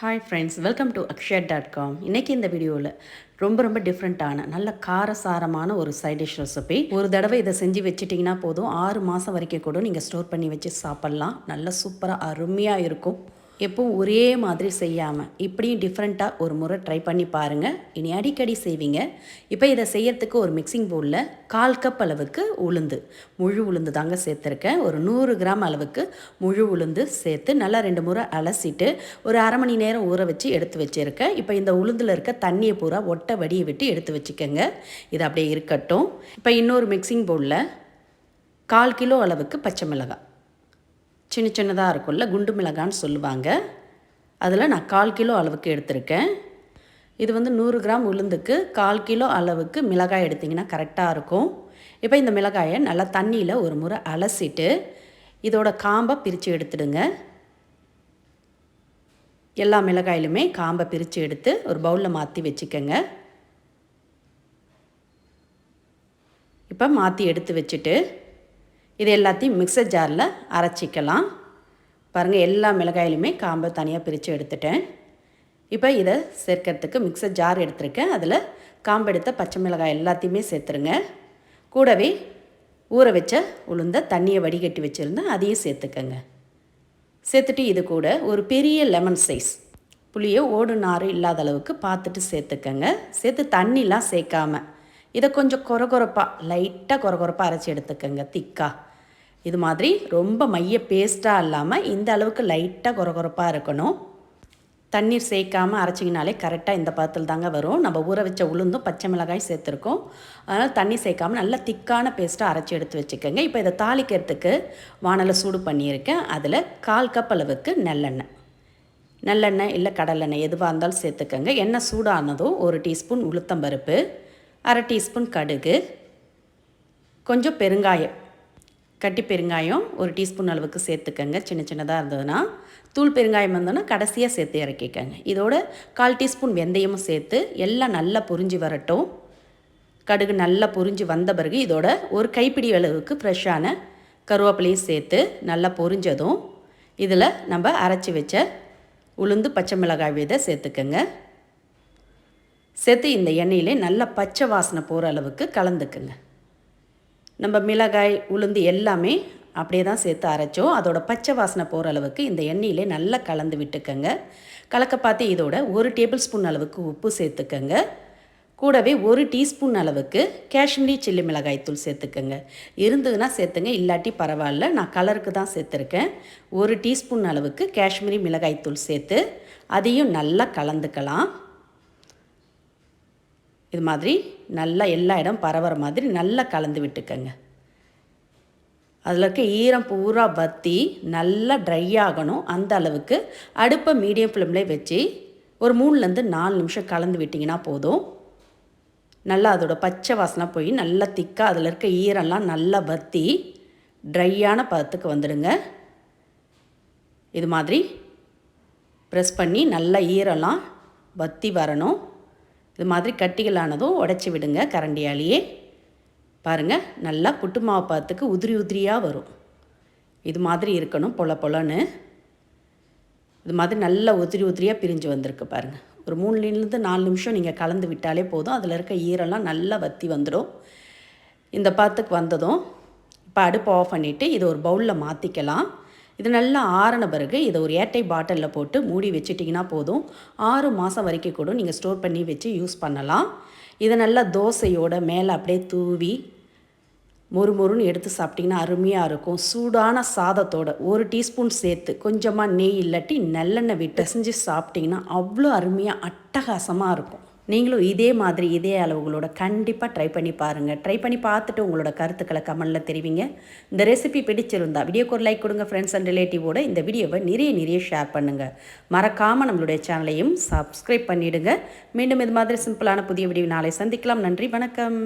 Hi friends welcome to Akshaya dot com இன்றைக்கி இந்த வீடியோவில் ரொம்ப ரொம்ப டிஃப்ரெண்ட்டான நல்ல காரசாரமான ஒரு சைட் டிஷ் ரெசிபி ஒரு தடவை இதை செஞ்சு வச்சுட்டிங்கன்னா போதும். ஆறு மாதம் வரைக்கும் கூட நீங்கள் ஸ்டோர் பண்ணி வச்சு சாப்பிட்லாம். நல்ல சூப்பராக அருமையாக இருக்கும். எப்பவும் ஒரே மாதிரி செய்யாமல் இப்படியும் டிஃப்ரெண்ட்டாக ஒரு முறை ட்ரை பண்ணி பாருங்கள் இனி அடிக்கடி செய்வீங்க. இப்போ இதை செய்யறதுக்கு ஒரு மிக்சிங் பவுலில் கால் கப் அளவுக்கு உளுந்து முழு உளுந்து தாங்க சேர்த்துருக்கேன். ஒரு நூறு கிராம் அளவுக்கு முழு உளுந்து சேர்த்து நல்லா ரெண்டு முறை அலசிட்டு ஒரு அரை மணி நேரம் ஊற வச்சு எடுத்து வச்சுருக்கேன். இப்போ இந்த உளுந்தில் இருக்க தண்ணியை பூரா ஒட்டை வடியை விட்டு எடுத்து வச்சுக்கோங்க. இது அப்படியே இருக்கட்டும். இப்போ இன்னொரு மிக்சிங் பவுலில் கால் கிலோ அளவுக்கு பச்சை மிளகாய். சின்ன சின்னதாக இருக்கும்ல குண்டு மிளகான்னு சொல்லுவாங்க. அதில் நான் கால் கிலோ அளவுக்கு எடுத்திருக்கேன். இது வந்து நூறு கிராம் உளுந்துக்கு கால் கிலோ அளவுக்கு மிளகாய் எடுத்திங்கன்னா கரெக்டாக இருக்கும். இப்போ இந்த மிளகாயை நல்லா தண்ணியில் ஒரு முறை அலசிட்டு இதோட காம்பை பிரித்து எடுத்துடுங்க. எல்லா மிளகாயிலுமே காம்பை பிரித்து எடுத்து ஒரு பவுலில் மாற்றி வச்சுக்கோங்க. இப்போ மாற்றி எடுத்து வச்சுட்டு இது எல்லாத்தையும் மிக்சர் ஜாரில் அரைச்சிக்கலாம். பாருங்கள் எல்லா மிளகாயிலுமே காம்பை தனியாக பிரித்து எடுத்துட்டேன். இப்போ இதை சேர்க்கறதுக்கு மிக்சர் ஜார் எடுத்திருக்கேன். அதில் காம்பு எடுத்த பச்சை மிளகாய் எல்லாத்தையுமே சேர்த்துருங்க. கூடவே ஊற வச்ச உளுந்த தண்ணியை வடிகட்டி வச்சுருந்தேன் அதையும் சேர்த்துக்கங்க. சேர்த்துட்டு இது கூட ஒரு பெரிய லெமன் சைஸ் புளியை ஓடு நார் இல்லாத அளவுக்கு பார்த்துட்டு சேர்த்துக்கங்க. சேர்த்து தண்ணிலாம் சேர்க்காம இதை கொஞ்சம் கொரகொரப்பாக லைட்டாக கொரகொரப்பாக அரைச்சி எடுத்துக்கோங்க திக்காக இது மாதிரி ரொம்ப மைய பேஸ்ட்டாக இல்லாமல் இந்த அளவுக்கு லைட்டாக குறகுறப்பாக இருக்கணும். தண்ணீர் சேர்க்காமல் அரைச்சிங்கனாலே கரெக்டாக இந்த பதத்தில் தாங்க வரும். நம்ம ஊற வச்ச உளுந்தும் பச்சை மிளகாய் சேர்த்துருக்கோம். அதனால் தண்ணி சேர்க்காமல் நல்லா திக்கான பேஸ்ட்டாக அரைச்சி எடுத்து வச்சுக்கோங்க. இப்போ இதை தாளிக்கிறதுக்கு வானலை சூடு பண்ணியிருக்கேன். அதில் கால் கப் அளவுக்கு நல்லெண்ணெய். நல்லெண்ணெய் இல்லை கடலெண்ணெய் எதுவாக இருந்தாலும் சேர்த்துக்கோங்க. எண்ணெய் சூடானதும் ஒரு டீஸ்பூன் உளுத்தம்பருப்பு அரை டீஸ்பூன் கடுகு கொஞ்சம் பெருங்காயம். கட்டி பெருங்காயம் ஒரு டீஸ்பூன் அளவுக்கு சேர்த்துக்கங்க. சின்ன சின்னதாக இருந்ததுன்னா தூள் பெருங்காயம் வந்தோன்னா கடைசியாக சேர்த்து இறக்கிக்கங்க. இதோட கால் டீஸ்பூன் வெந்தயமும் சேர்த்து எல்லாம் நல்லா பொரிஞ்சு வரட்டும். கடுகு நல்லா பொரிஞ்சு வந்த பிறகு இதோட ஒரு கைப்பிடி அளவுக்கு ஃப்ரெஷ்ஷான கருவேப்பிலையும் சேர்த்து நல்லா பொரிஞ்சதும் இதில் நம்ம அரைச்சி வச்ச உளுந்து பச்சை மிளகாய் விதை சேர்த்துக்கங்க. சேர்த்து இந்த எண்ணெயிலே நல்லா பச்சை வாசனை போகிற அளவுக்கு கலந்துக்குங்க. நம்ம மிளகாய் உளுந்து எல்லாமே அப்படியே தான் சேர்த்து அரைச்சோம். அதோட பச்சை வாசனை போகிற அளவுக்கு இந்த எண்ணெயிலே நல்லா கலந்து விட்டுக்கங்க. கலக்க பார்த்து இதோட ஒரு டேபிள் ஸ்பூன் அளவுக்கு உப்பு சேர்த்துக்கங்க. கூடவே ஒரு டீஸ்பூன் அளவுக்கு காஷ்மீரி சில்லி மிளகாய் தூள் சேர்த்துக்கங்க. இருந்ததுன்னா சேர்த்துங்க இல்லாட்டி பரவாயில்ல நான் கலருக்கு தான் சேர்த்துருக்கேன். ஒரு டீஸ்பூன் அளவுக்கு காஷ்மீரி மிளகாய் தூள் சேர்த்து அதையும் நல்லா கலந்துக்கலாம். இது மாதிரி நல்லா எல்லா இடம் பரவுற மாதிரி நல்லா கலந்து விட்டுக்கங்க. அதில் இருக்க ஈரம் பூரா பற்றி நல்லா ட்ரை ஆகணும். அந்த அளவுக்கு அடுப்பை மீடியம் ஃப்ளேம்லேயே வச்சு ஒரு மூணுலேருந்து நாலு நிமிஷம் கலந்து விட்டிங்கன்னா போதும். நல்லா அதோடய பச்சை வாசனை போய் நல்லா திக்காக அதில் இருக்க ஈரம்லாம் நல்லா பற்றி ட்ரையான பதத்துக்கு வந்துடுங்க. இது மாதிரி ப்ரெஸ் பண்ணி நல்லா ஈரம்லாம் பற்றி வரணும். இது மாதிரி கட்டிகளானதும் உடச்சி விடுங்க கரண்டியாலேயே. பாருங்கள் நல்லா புட்டு மாவு பார்த்துக்கு உதிரி உதிரியாக வரும். இது மாதிரி இருக்கணும் பொல பொலன்னு. இது மாதிரி நல்லா உதிரி உதிரியாக பிரிஞ்சு வந்திருக்கு பாருங்கள் ஒரு மூணுலேருந்து நாலு நிமிஷம் நீங்கள் கலந்து விட்டாலே போதும். அதில் இருக்க ஈரெல்லாம் நல்லா வற்றி வந்துடும். இந்த பாத்துக்கு வந்ததும் இப்போ அடுப்பு ஆஃப் பண்ணிவிட்டு இது ஒரு பவுலில் மாற்றிக்கலாம் இது நல்லா ஆறின பிறகு இதை ஒரு ஏட்டை பாட்டிலில் போட்டு மூடி வச்சுட்டிங்கன்னா போதும். ஆறு மாதம் வரைக்கும் கூட நீங்கள் ஸ்டோர் பண்ணி வச்சு யூஸ் பண்ணலாம். இதை நல்லா தோசையோட மேலே அப்படியே தூவி மொறு மொறுன்னு எடுத்து சாப்பிட்டிங்கன்னா அருமையாக இருக்கும். சூடான சாதத்தோட ஒரு டீஸ்பூன் சேர்த்து கொஞ்சமாக நெய் இல்லாட்டி நல்லெண்ணெய் விட்டு செஞ்சு சாப்பிட்டிங்கன்னா அவ்வளோ அருமையாக அட்டகாசமாக இருக்கும். நீங்களும் இதே மாதிரி இதே அளவுகளோட கண்டிப்பாக ட்ரை பண்ணி பாருங்கள் ட்ரை பண்ணி பார்த்துட்டு உங்களோட கருத்துக்களை கமெண்டில் தெரிவிங்க. இந்த ரெசிபி பிடிச்சிருந்தா வீடியோக்கு ஒரு லைக் கொடுங்க ஃப்ரெண்ட்ஸ் அண்ட் ரிலேட்டிவோட இந்த வீடியோவை நிறைய நிறைய ஷேர் பண்ணுங்கள் மறக்காமல் நம்மளுடைய சேனலையும் சப்ஸ்கிரைப் பண்ணிவிடுங்க மீண்டும் இது மாதிரி சிம்பிளான புதிய வீடியோ நாளை சந்திக்கலாம். நன்றி வணக்கம்.